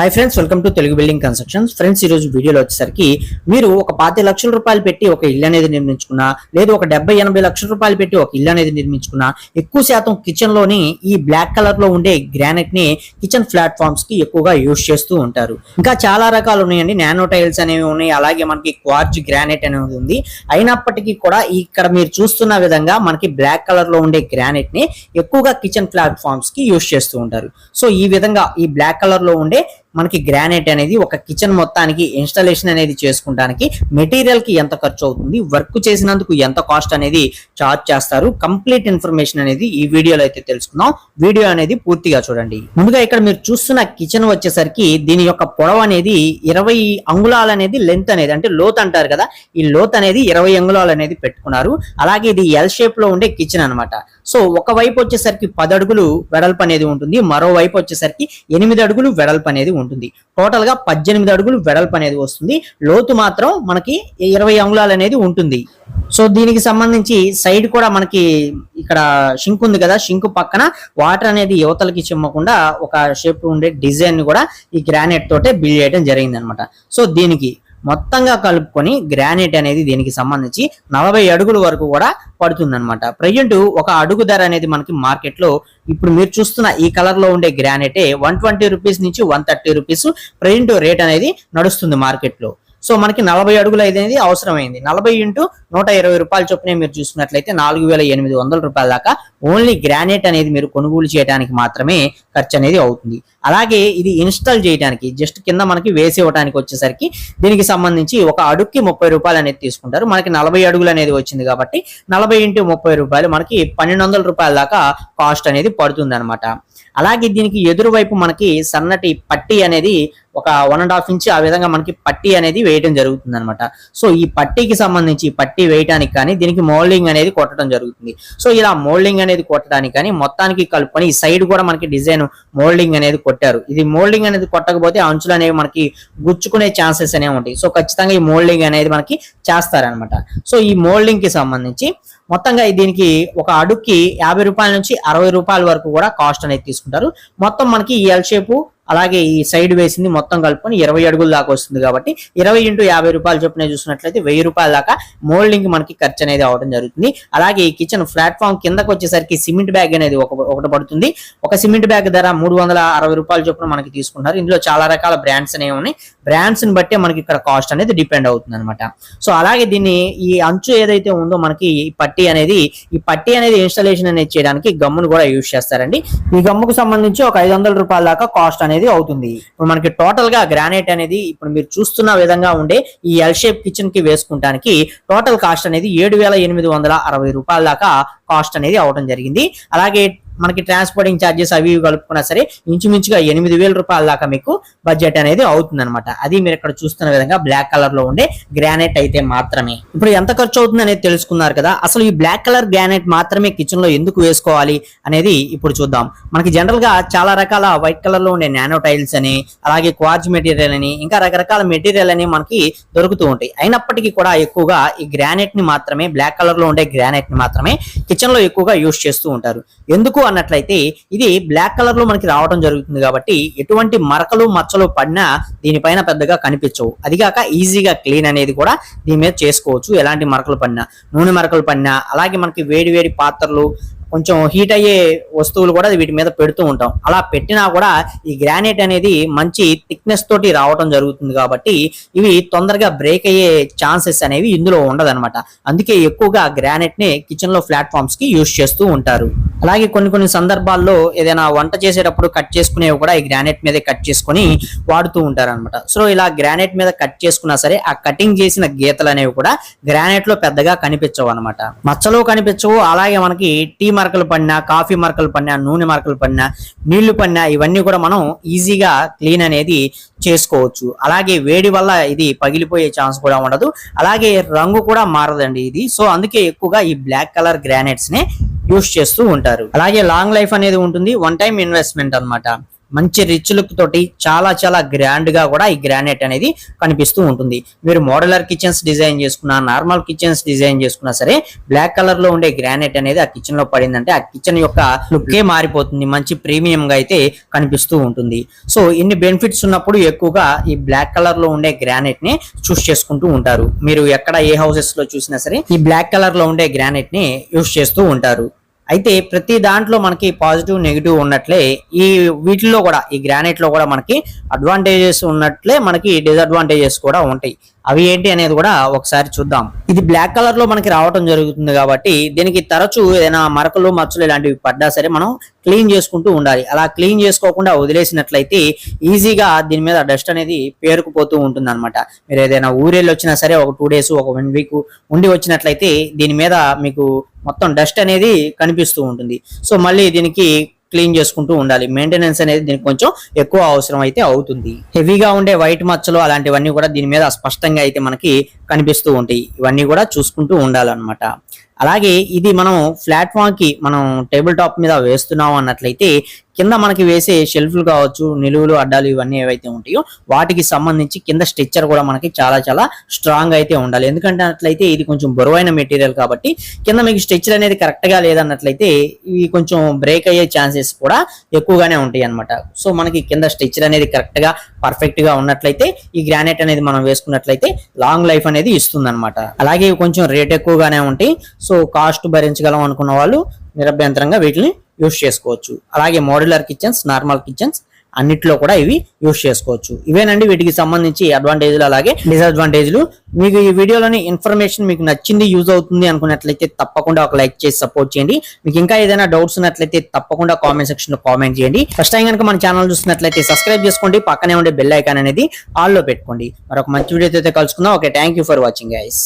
Hi friends welcome to Telugu building constructions friends ఈ రోజు వీడియోలో వచ్చేసరికి మీరు ఒక పాతి లక్షల రూపాయలు పెట్టి ఒక ఇల్లు అనేది నిర్మించుకున్నా లేదు ఒక డెబ్బై ఎనభై లక్షల రూపాయలు పెట్టి ఒక ఇల్లు అనేది నిర్మించుకున్నా ఎక్కువ శాతం కిచెన్లోని ఈ బ్లాక్ కలర్లో ఉండే గ్రానైట్ని కిచెన్ ప్లాట్ఫామ్స్కి ఎక్కువగా యూజ్ చేస్తూ ఉంటారు. ఇంకా చాలా రకాలు ఉన్నాయండి. నానో టైల్స్ అనేవి ఉన్నాయి. అలాగే మనకి క్వార్జ్ గ్రానైట్ అనేది ఉంది. అయినప్పటికీ కూడా ఇక్కడ మీరు చూస్తున్న విధంగా మనకి బ్లాక్ కలర్లో ఉండే గ్రానైట్ని ఎక్కువగా కిచెన్ ప్లాట్ఫామ్స్కి యూజ్ చేస్తూ ఉంటారు. సో ఈ విధంగా ఈ బ్లాక్ కలర్లో ఉండే మనకి గ్రానైట్ అనేది ఒక కిచెన్ మొత్తానికి ఇన్స్టాలేషన్ అనేది చేసుకుంటానికి మెటీరియల్కి ఎంత ఖర్చు అవుతుంది వర్క్ చేసినందుకు ఎంత కాస్ట్ అనేది చార్జ్ చేస్తారు. కంప్లీట్ ఇన్ఫర్మేషన్ అనేది ఈ వీడియోలో అయితే తెలుసుకుందాం. వీడియో అనేది పూర్తిగా చూడండి. ముందుగా ఇక్కడ మీరు చూస్తున్న కిచెన్ వచ్చేసరికి దీని యొక్క పొడవు అనేది ఇరవై అంగుళాలు అనేది లెంత్ అనేది అంటే లోత్ అంటారు కదా ఈ లోత్ అనేది ఇరవై అంగుళాలు అనేది పెట్టుకున్నారు. అలాగే ఇది ఎల్ షేప్లో ఉండే కిచెన్ అన్నమాట. సో ఒక వైపు వచ్చేసరికి పది అడుగులు వెడల్పు అనేది ఉంటుంది మరోవైపు వచ్చేసరికి ఎనిమిది అడుగులు వెడల్పు అనేది ఉంటుంది. టోటల్గా పద్దెనిమిది అడుగులు వెడల్పు అనేది వస్తుంది. లోతు మాత్రం మనకి ఇరవై అంగుళాలు అనేది ఉంటుంది. సో దీనికి సంబంధించి సైడ్ కూడా మనకి ఇక్కడ షింక్ ఉంది కదా షింక్ పక్కన వాటర్ అనేది యువతలకి చిమ్మకుండా ఒక షేప్ ఉండే డిజైన్ కూడా ఈ గ్రానైట్ తోటే బిల్డ్ చేయడం జరిగింది అనమాట సో దీనికి మొత్తంగా కలుపుకొని గ్రానైట్ అనేది దీనికి సంబంధించి నలభై అడుగుల వరకు కూడా పడుతుంది అనమాట ప్రజెంట్ ఒక అడుగు ధర అనేది మనకి మార్కెట్లో ఇప్పుడు మీరు చూస్తున్న ఈ కలర్లో ఉండే గ్రానైటే వన్ ట్వంటీ రూపీస్ నుంచి one thirty rupees present rate అనేది నడుస్తుంది మార్కెట్లో సో మనకి నలభై అడుగులు అనేది అవసరమైంది. నలభై ఇంటూ నూట ఇరవై రూపాయల చొప్పున మీరు చూసుకున్నట్లయితే నాలుగు వేల ఎనిమిది వందల రూపాయల దాకా ఓన్లీ గ్రానైట్ అనేది మీరు కొనుగోలు చేయడానికి మాత్రమే ఖర్చు అనేది అవుతుంది. అలాగే ఇది ఇన్స్టాల్ చేయడానికి జస్ట్ కింద మనకి వేసి ఇవ్వడానికి వచ్చేసరికి దీనికి సంబంధించి ఒక అడుగుకి ముప్పై రూపాయలు అనేది తీసుకుంటారు. మనకి నలభై అడుగులు అనేది వచ్చింది కాబట్టి నలభై ఇంటూ ముప్పై రూపాయలు మనకి పన్నెండు వందల రూపాయల దాకా కాస్ట్ అనేది పడుతుంది అనమాట అలాగే దీనికి ఎదురువైపు మనకి సన్నటి పట్టి అనేది ఒక వన్ అండ్ హాఫ్ ఇంచ్ ఆ విధంగా మనకి పట్టి అనేది వేయడం జరుగుతుంది అనమాట సో ఈ పట్టీకి సంబంధించి పట్టి వేయడానికి కానీ దీనికి మోల్డింగ్ అనేది కొట్టడం జరుగుతుంది. సో ఇలా మోల్డింగ్ అనేది కొట్టడానికి కానీ మొత్తానికి కలుపుకొని ఈ సైడ్ కూడా మనకి డిజైన్ మోల్డింగ్ అనేది కొట్టారు. ఇది మోల్డింగ్ అనేది కొట్టకపోతే అంచులు అనేవి మనకి గుచ్చుకునే ఛాన్సెస్ అనేవి ఉంటాయి. సో ఖచ్చితంగా ఈ మోల్డింగ్ అనేది మనకి చేస్తారనమాట సో ఈ మోల్డింగ్కి సంబంధించి మొత్తంగా దీనికి ఒక అడుక్కి యాభై రూపాయల నుంచి అరవై రూపాయల వరకు కూడా కాస్ట్ అనేది తీసుకుంటారు. మొత్తం మనకి ఈ ఎల్ షేపు అలాగే ఈ సైడ్ వేసింది మొత్తం కలుపుకొని ఇరవై అడుగుల దాకా వస్తుంది కాబట్టి ఇరవై ఇంటూ యాభై రూపాయలు చొప్పున చూసినట్లయితే వెయ్యి రూపాయల దాకా మోల్డింగ్ మనకి ఖర్చు అనేది అవడం జరుగుతుంది. అలాగే ఈ కిచెన్ ప్లాట్ఫామ్ కిందకు వచ్చేసరికి సిమెంట్ బ్యాగ్ అనేది ఒక ఒకటి పడుతుంది. ఒక సిమెంట్ బ్యాగ్ ధర మూడు వందల అరవై రూపాయల చొప్పున మనకి తీసుకుంటారు ఇందులో చాలా రకాల బ్రాండ్స్ అనేవి ఉన్నాయి. బ్రాండ్స్ని బట్టే మనకి ఇక్కడ కాస్ట్ అనేది డిపెండ్ అవుతుంది అనమాట సో అలాగే దీన్ని ఈ అంచు ఏదైతే ఉందో మనకి ఈ పట్టి అనేది ఈ పట్టి అనేది ఇన్స్టాలేషన్ అనేది చేయడానికి గమ్మును కూడా యూజ్ చేస్తారండి. ఈ గమ్ముకు సంబంధించి ఒక ఐదు వందల రూపాయల దాకా కాస్ట్ అనేది అవుతుంది. ఇప్పుడు మనకి టోటల్గా గ్రానైట్ అనేది ఇప్పుడు మీరు చూస్తున్న విధంగా ఉండే ఈ ఎల్ షేప్ కిచెన్కి వేసుకుంటానికి టోటల్ కాస్ట్ అనేది ఏడు వేల ఎనిమిది వందల అరవై రూపాయల దాకా కాస్ట్ అనేది అవడం జరిగింది. అలాగే మనకి ట్రాన్స్పోర్టింగ్ ఛార్జెస్ అవి ఇవి కలుపుకున్నా సరే ఇంచుమించుగా ఎనిమిది వేల రూపాయల దాకా మీకు బడ్జెట్ అనేది అవుతుంది అనమాట అది మీరు ఇక్కడ చూస్తున్న విధంగా బ్లాక్ కలర్లో ఉండే గ్రానైట్ అయితే మాత్రమే. ఇప్పుడు ఎంత ఖర్చు అవుతుంది అనేది తెలుసుకున్నారు కదా. అసలు ఈ బ్లాక్ కలర్ గ్రానైట్ మాత్రమే కిచెన్లో ఎందుకు వేసుకోవాలి అనేది ఇప్పుడు చూద్దాం. మనకి జనరల్గా చాలా రకాల వైట్ కలర్లో ఉండే నానో టైల్స్ అని అలాగే క్వార్జ్ మెటీరియల్ అని ఇంకా రకరకాల మెటీరియల్ అని మనకి దొరుకుతూ ఉంటాయి. అయినప్పటికీ కూడా ఎక్కువగా ఈ గ్రానైట్ని మాత్రమే బ్లాక్ కలర్లో ఉండే గ్రానైట్ని మాత్రమే కిచెన్లో ఎక్కువగా యూస్ చేస్తూ ఉంటారు. ఎందుకు అన్నట్లయితే ఇది బ్లాక్ కలర్లో మనకి రావడం జరుగుతుంది కాబట్టి ఎటువంటి మరకలు మచ్చలు పడినా దీనిపైన పెద్దగా కనిపించవు. అదిగాక ఈజీగా క్లీన్ అనేది కూడా దీని మీద చేసుకోవచ్చు ఎలాంటి మరకలు పడినా. నూనె మరకలు పడినా అలాగే మనకి వేడి వేడి పాత్రలు కొంచెం హీట్ అయ్యే వస్తువులు కూడా వీటి మీద పెడుతూ ఉంటాం. అలా పెట్టినా కూడా ఈ గ్రానైట్ అనేది మంచి థిక్నెస్ తోటి రావడం జరుగుతుంది కాబట్టి ఇవి తొందరగా బ్రేక్ అయ్యే ఛాన్సెస్ అనేవి ఇందులో ఉండదన్నమాట. అందుకే ఎక్కువగా గ్రానైట్ని కిచెన్లో ప్లాట్ఫామ్స్కి యూస్ చేస్తూ ఉంటారు. అలాగే కొన్ని కొన్ని సందర్భాల్లో ఏదైనా వంట చేసేటప్పుడు కట్ చేసుకునేవి కూడా ఈ గ్రానైట్ మీదే కట్ చేసుకొని వాడుతూ ఉంటారు అనమాట సో ఇలా గ్రానైట్ మీద కట్ చేసుకున్నా సరే ఆ కటింగ్ చేసిన గీతలు అనేవి కూడా గ్రానైట్లో పెద్దగా కనిపించవు అనమాట మచ్చలో కనిపించవు అలాగే మనకి టీ మరకలు పడినా కాఫీ మరకలు పడినా నూనె మరకలు పడినా నీళ్ళు పడినా ఇవన్నీ కూడా మనం ఈజీగా క్లీన్ అనేది చేసుకోవచ్చు. అలాగే వేడి వల్ల ఇది పగిలిపోయే ఛాన్స్ కూడా ఉండదు. అలాగే రంగు కూడా మారదండి ఇది. సో అందుకే ఎక్కువగా ఈ బ్లాక్ కలర్ గ్రానైట్స్ నే యూస్ చేస్తూ ఉంటారు. అలాగే లాంగ్ లైఫ్ అనేది ఉంటుంది. వన్ టైం ఇన్వెస్ట్మెంట్ అన్నమాట. మంచి రిచ్ లుక్ తోటి చాలా చాలా గ్రాండ్గా కూడా ఈ గ్రానైట్ అనేది కనిపిస్తూ ఉంటుంది. మీరు మోడలర్ కిచెన్స్ డిజైన్ చేసుకున్నా నార్మల్ కిచెన్స్ డిజైన్ చేసుకున్నా సరే బ్లాక్ కలర్లో ఉండే గ్రానైట్ అనేది ఆ కిచెన్లో పడిందంటే ఆ కిచెన్ యొక్క లుక్కే మారిపోతుంది. మంచి ప్రీమియం గా అయితే కనిపిస్తూ ఉంటుంది. సో ఇన్ని బెనిఫిట్స్ ఉన్నప్పుడు ఎక్కువగా ఈ బ్లాక్ కలర్లో ఉండే గ్రానైట్ని చూస్ చేసుకుంటూ ఉంటారు. మీరు ఎక్కడ ఏ హౌసెస్లో చూసినా సరే ఈ బ్లాక్ కలర్లో ఉండే గ్రానైట్ని యూస్ చేస్తూ ఉంటారు. అయితే ప్రతి దాంట్లో మనకి పాజిటివ్ నెగిటివ్ ఉన్నట్లే ఈ వీటిల్లో కూడా ఈ గ్రానైట్లో కూడా మనకి అడ్వాంటేజెస్ ఉన్నట్లే మనకి డిసడ్వాంటేజెస్ కూడా ఉంటాయి. అవి ఏంటి అనేది కూడా ఒకసారి చూద్దాం. ఇది బ్లాక్ కలర్లో మనకి రావటం జరుగుతుంది కాబట్టి దీనికి తరచూ ఏదైనా మరకలు మచ్చలు ఇలాంటివి పడ్డా సరే మనం క్లీన్ చేసుకుంటూ ఉండాలి. అలా క్లీన్ చేసుకోకుండా వదిలేసినట్లయితే ఈజీగా దీని మీద డస్ట్ అనేది పేరుకుపోతూ ఉంటుంది అనమాట మీరు ఏదైనా ఊరేళ్ళు వచ్చినా సరే ఒక టూ డేస్ ఒక వన్ వీక్ ఉండి వచ్చినట్లయితే దీని మీద మీకు మొత్తం డస్ట్ అనేది కనిపిస్తూ ఉంటుంది. సో మళ్ళీ దీనికి క్లీన్ చేసుకుంటూ ఉండాలి. మెయింటెనెన్స్ అనేది దీనికి కొంచెం ఎక్కువ అవసరం అయితే అవుతుంది. హెవీగా ఉండే వైట్ మచ్చలు అలాంటివన్నీ కూడా దీని మీద స్పష్టంగా అయితే మనకి కనిపిస్తూ ఉంటాయి. ఇవన్నీ కూడా చూసుకుంటూ ఉండాలన్నమాట. అలాగే ఇది మనం ప్లాట్ఫామ్కి మనం టేబుల్ టాప్ మీద వేస్తున్నాం అన్నట్లయితే కింద మనకి వేసే షెల్ఫ్లు కావచ్చు నిలువులు అడ్డాలు ఇవన్నీ ఏవైతే ఉంటాయో వాటికి సంబంధించి కింద స్ట్రెచ్చర్ కూడా మనకి చాలా చాలా స్ట్రాంగ్ అయితే ఉండాలి. ఎందుకంటే అట్లయితే ఇది కొంచెం బరువైన మెటీరియల్ కాబట్టి కింద మీకు స్ట్రెచ్చర్ అనేది కరెక్ట్గా లేదన్నట్లయితే ఇవి కొంచెం బ్రేక్ అయ్యే ఛాన్సెస్ కూడా ఎక్కువగానే ఉంటాయి అన్నమాట. సో మనకి కింద స్ట్రెచ్చర్ అనేది కరెక్ట్గా పర్ఫెక్ట్గా ఉన్నట్లయితే ఈ గ్రానైట్ అనేది మనం వేసుకున్నట్లయితే లాంగ్ లైఫ్ అనేది ఇస్తుంది అనమాట అలాగే కొంచెం రేట్ ఎక్కువగానే ఉంటాయి. సో కాస్ట్ భరించగలం అనుకున్న వాళ్ళు నిరభ్యంతరంగా వీటిని యూస్ చేసుకోవచ్చు. అలాగే మోడ్యులర్ కిచెన్స్ నార్మల్ కిచెన్స్ అన్నిట్లో కూడా ఇవి యూస్ చేసుకోవచ్చు. ఇవేనండి వీటికి సంబంధించి అడ్వాంటేజ్లు అలాగే డిసడ్వాంటేజ్లు. మీకు ఈ వీడియోలోని ఇన్ఫర్మేషన్ మీకు నచ్చింది యూజ్ అవుతుంది అనుకున్నట్లయితే తప్పకుండా ఒక లైక్ చేసి సపోర్ట్ చేయండి. మీకు ఇంకా ఏదైనా డౌట్స్ ఉన్నట్లయితే తప్పకుండా కామెంట్ సెక్షన్లో కామెంట్ చేయండి. ఫస్ట్ టైం కనుక మన ఛానల్ చూసినట్లయితే సబ్స్క్రైబ్ చేసుకోండి. పక్కనే ఉండే బెల్ ఐకాన్ అనేది ఆల్లో పెట్టుకోండి. మరొక మంచి వీడియోతో అయితే కలుసుకుందాం. Okay thank you for watching guys.